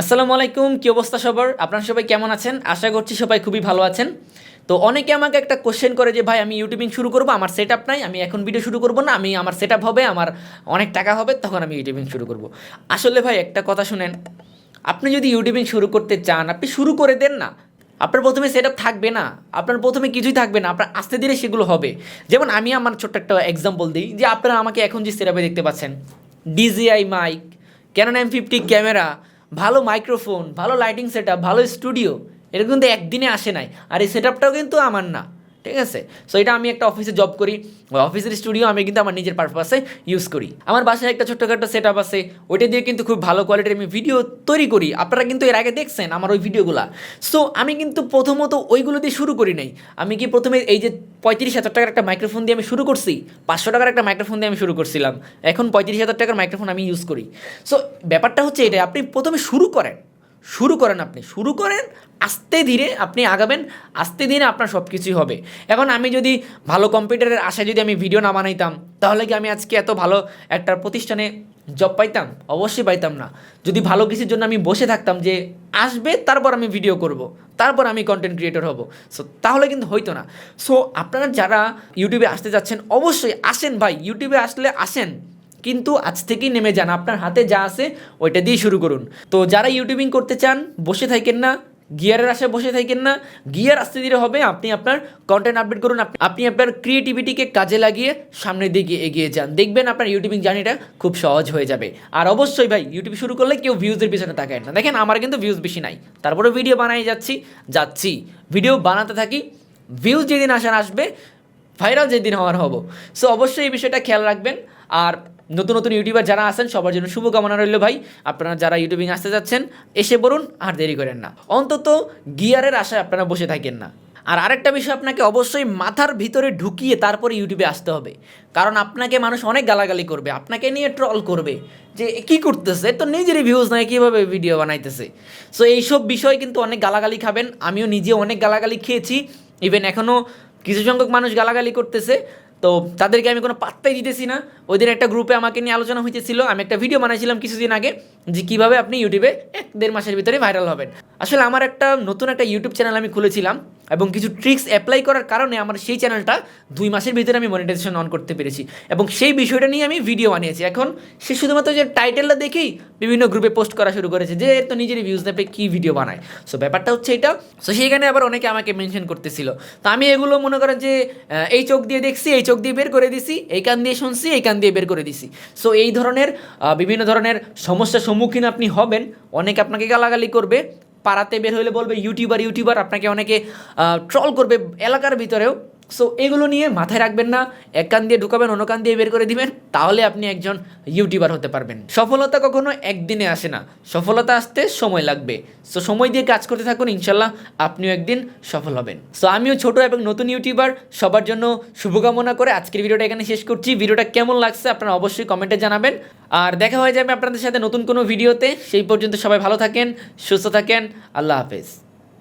আসসালামু আলাইকুম, কি অবস্থা সবার? আপনারা সবাই কেমন আছেন? আশা করছি সবাই খুবই ভালো আছেন। তো অনেকে আমাকে একটা কোশ্চেন করে যে, ভাই, আমি ইউটিউবিং শুরু করব, আমার সেট আপ নাই, আমি এখন ভিডিও শুরু করব না, আমি আমার সেট আপ হবে, আমার অনেক টাকা হবে, তখন আমি ইউটিউবিং শুরু করব। আসলে ভাই, একটা কথা শুনেন, আপনি যদি ইউটিউবিং শুরু করতে চান, আপনি শুরু করে দেন না। আপনার প্রথমে সেট থাকবে না। আপনার প্রথমে কিছুই থাকবে না। আপনার আস্তে ধীরে সেগুলো হবে। যেমন আমি আমার ছোট্ট একটা এক্সাম্পল দিই, যে আপনারা আমাকে এখন যে সেট দেখতে পাচ্ছেন DJI mic Canon M fifty camera ভালো মাইক্রোফোন ভালো লাইটিং সেট ভালো স্টুডিও এটা কিন্তু একদিনে আসে নাই। আর এই সেট কিন্তু আমার না। ঠিক আছে? সো এটা আমি একটা অফিসে জব করি। অফিসের স্টুডিও আমি কিন্তু আমার নিজের পারপাসে ইউজ করি। আমার বাসায় একটা ছোট্টখাটো সেট আপ আছে। ওইটা দিয়ে কিন্তু খুব ভালো কোয়ালিটির আমি ভিডিও তৈরি করি। আপনারা কিন্তু এর আগে দেখছেন আমার ওই ভিডিওগুলো সো আমি কিন্তু প্রথমত ওইগুলো দিয়ে শুরু করি নাই। আমি কি প্রথমে এই যে পঁয়ত্রিশ হাজার টাকার একটা মাইক্রোফোন দিয়ে আমি শুরু করছি? পাঁচশো টাকার একটা মাইক্রোফোন দিয়ে আমি শুরু করছিলাম। এখন পঁয়ত্রিশ হাজার টাকার মাইক্রোফোন আমি ইউজ করি। সো ব্যাপারটা হচ্ছে এটা আপনি প্রথমে শুরু করেন। শুরু করেন আপনি। শুরু করেন, আস্তে ধীরে আপনি আগাবেন, আস্তে ধীরে আপনার সব কিছুই হবে। এখন আমি যদি ভালো কম্পিউটারের আশায় যদি আমি ভিডিও না বানাইতাম, তাহলে কি আমি আজকে এত ভালো একটা প্রতিষ্ঠানে জব পাইতাম? অবশ্যই পাইতাম না। যদি ভালো কিছুর জন্য আমি বসে থাকতাম যে আসবে, তারপর আমি ভিডিও করব, তারপর আমি কন্টেন্ট ক্রিয়েটর হব। সো তাহলে কিন্তু হইতো না। সো আপনারা যারা ইউটিউবে আসতে যাচ্ছেন, অবশ্যই আসেন ভাই। ইউটিউবে আসলে আসেন। কিন্তু আজ থেকেই নেমে যান। আপনার হাতে যা আছে ওইটা দিয়ে শুরু করুন। তো যারা ইউটিউবিং করতে চান, বসে থাকেন না, গিয়ারের আশায় বসে থাকেন না, গিয়ার আস্তে ধীরে হবে, আপনি আপনার কন্টেন্ট আপডেট করুন, আপনি- আপনি আপনার ক্রিয়েটিভিটিকে কাজে লাগিয়ে সামনের দিকে এগিয়ে যান। দেখবেন আপনার ইউটিউবিং জার্নিটা খুব সহজ হয়ে যাবে। আর অবশ্যই ভাই ইউটিউব শুরু করলে কেউ ভিউজের পিছনে তাকায় না। দেখেন, আমার কিন্তু ভিউজ বেশি নাই। তারপরে ভিডিও বানাই যাচ্ছি যাচ্ছি। ভিডিও বানাতে থাকি ভিউজ যেদিন আসার আসবে ভাইরাল যেদিন হওয়ার হব। সো অবশ্যই এই বিষয়টা খেয়াল রাখবেন। আর নতুন নতুন ইউটিউবার যারা আছেন, সবার জন্য শুভকামনা রইল ভাই। আপনারা যারা ইউটিউবিং আসতে যাচ্ছেন, এসে পড়ুন, আর দেরি করেন না। অন্তত গিয়ারের আশায় আপনারা বসে থাকেন না। আর আরেকটা বিষয় আপনাকে অবশ্যই মাথার ভিতরে ঢুকিয়ে তারপরে ইউটিউবে আসতে হবে। কারণ আপনাকে মানুষ অনেক গালাগালি করবে, আপনাকে নিয়ে ট্রল করবে, যে কি করতেছে? তো নিজেরই ভিউজ নাই, কীভাবে ভিডিও বানাইতেছে? সো এইসব বিষয় কিন্তু অনেক গালাগালি খাবেন। আমিও নিজে অনেক গালাগালি খেয়েছি। ইভেন এখনও কিছু সংখ্যক মানুষ গালাগালি করতেছে। তো তাদেরকে আমি কোনো পাত্তাই দিতেছি না। ওই দিন একটা গ্রুপে আমাকে নিয়ে আলোচনা হইতেছিল। আমি একটা ভিডিও বানাইছিলাম কিছুদিন আগে যে কীভাবে আপনি ইউটিউবে এক দেড় মাসের ভিতরে ভাইরাল হবেন। আসলে আমার একটা নতুন একটা ইউটিউব চ্যানেল আমি খুলেছিলাম এবং কিছু ট্রিক্স অ্যাপ্লাই করার কারণে আমার সেই চ্যানেলটা দুই মাসের ভিতরে আমি মনিটাইজেশন অন করতে পেরেছি। এবং সেই বিষয়টা নিয়ে আমি ভিডিও বানিয়েছি। এখন সে শুধুমাত্র যে টাইটেলটা দেখেই বিভিন্ন গ্রুপে পোস্ট করা শুরু করেছে যে তো নিজেরই ভিউজ নেপে কী ভিডিও বানায়। সো ব্যাপারটা হচ্ছে এটা। সো সেইখানে আবার অনেকে আমাকে মেনশন করতেছিল। তো আমি এগুলো মনে করেন যে এই চোখ দিয়ে দেখছি, এই চোখ দিয়ে বের করে দিছি, এই কান দিয়ে শুনছি, এই কান দিয়ে বের করে দিছি। সো এই ধরনের বিভিন্ন ধরনের সমস্যার সম্মুখীন আপনি হবেন। অনেকে আপনাকে গালাগালি করবে, পাড়াতে বের হলে বলবে ইউটিউবার ইউটিউবার আপনাকে অনেকে ট্রল করবে এলাকার ভিতরেও। সো এগুলো নিয়ে মাথায় রাখবেন না। এক কান দিয়ে ঢুকাবেন, অন্য কান দিয়ে বের করে দিবেন, তাহলে আপনি একজন ইউটিউবার হতে পারবেন। সফলতা কখনো একদিনে আসে না। সফলতা আসতে সময় লাগবে। সো সময় দিয়ে কাজ করতে থাকুন, ইনশাল্লাহ আপনিও একদিন সফল হবেন। সো আমিও ছোট এবং নতুন ইউটিউবার। সবার জন্য শুভকামনা করে আজকের ভিডিওটা এখানে শেষ করছি। ভিডিওটা কেমন লাগছে আপনারা অবশ্যই কমেন্টে জানাবেন। আর দেখা হয়ে যাবে আপনাদের সাথে নতুন কোনো ভিডিওতে। সেই পর্যন্ত সবাই ভালো থাকেন, সুস্থ থাকেন। আল্লাহ হাফেজ।